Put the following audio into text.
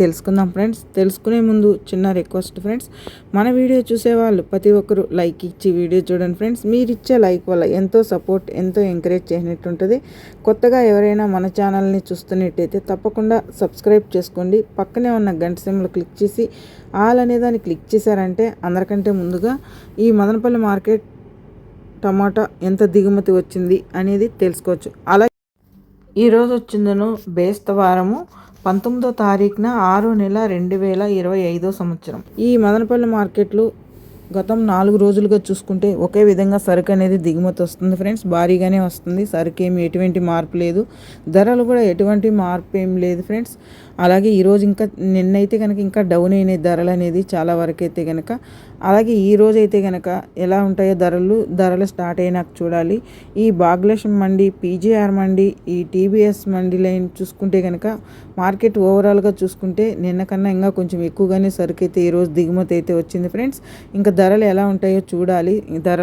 తెలుసుకుందాం ఫ్రెండ్స్. తెలుసుకునే ముందు చిన్న రిక్వెస్ట్ ఫ్రెండ్స్. మన వీడియో చూసేవాళ్ళు ప్రతి ఒక్కరు లైక్ ఇచ్చి వీడియో చూడండి ఫ్రెండ్స్. మీరు ఇచ్చే లైక్ వల్ల ఎంతో సపోర్ట్ ఎంతో ఎంకరేజ్ చేసినట్టు ఉంటుంది. కొత్తగా ఎవరైనా మన ఛానల్ని చూస్తున్నట్టయితే తప్పకుండా సబ్స్క్రైబ్ చేసుకోండి. పక్కనే ఉన్న గంట సింబల్ క్లిక్ చేసి ఆల్ అనే దాన్ని క్లిక్ చేశారంటే అందరికంటే ముందుగా ఈ మదనపల్లి మార్కెట్ టమాటా ఎంత దిగుమతి వచ్చింది అనేది తెలుసుకోవచ్చు. అలా ఈరోజు వచ్చిందను బేస్తవారము. పంతొమ్మిదో తారీఖున ఆరో నెల రెండు వేల ఇరవై ఐదో సంవత్సరం. ఈ మదనపల్లి మార్కెట్లు గతం నాలుగు రోజులుగా చూసుకుంటే ఒకే విధంగా సరుకు అనేది దిగుమతి వస్తుంది ఫ్రెండ్స్. భారీగానే వస్తుంది. సరుకు ఏమి ఎటువంటి మార్పు లేదు. ధరలు కూడా ఎటువంటి మార్పు ఏం లేదు ఫ్రెండ్స్. అలాగే ఈరోజు ఇంకా నిన్నైతే కనుక ఇంకా డౌన్ అయిన ధరలు అనేది చాలా వరకు అయితే కనుక అలాగే ఈ రోజు అయితే కనుక ఎలా ఉంటాయో ధరలు ధరలు స్టార్ట్ అయినాక చూడాలి. ఈ బాగ్లేషన్ మండి పీజీఆర్ మండి ఈ టీబీఎస్ మండి లైన్ చూసుకుంటే కనుక మార్కెట్ ఓవరాల్గా చూసుకుంటే నిన్న కన్నా ఇంకా కొంచెం ఎక్కువగానే సరుకు అయితే ఈరోజు దిగుమతి అయితే వచ్చింది ఫ్రెండ్స్. ఇంకా ధరలు ఎలా ఉంటాయో చూడాలి. ధర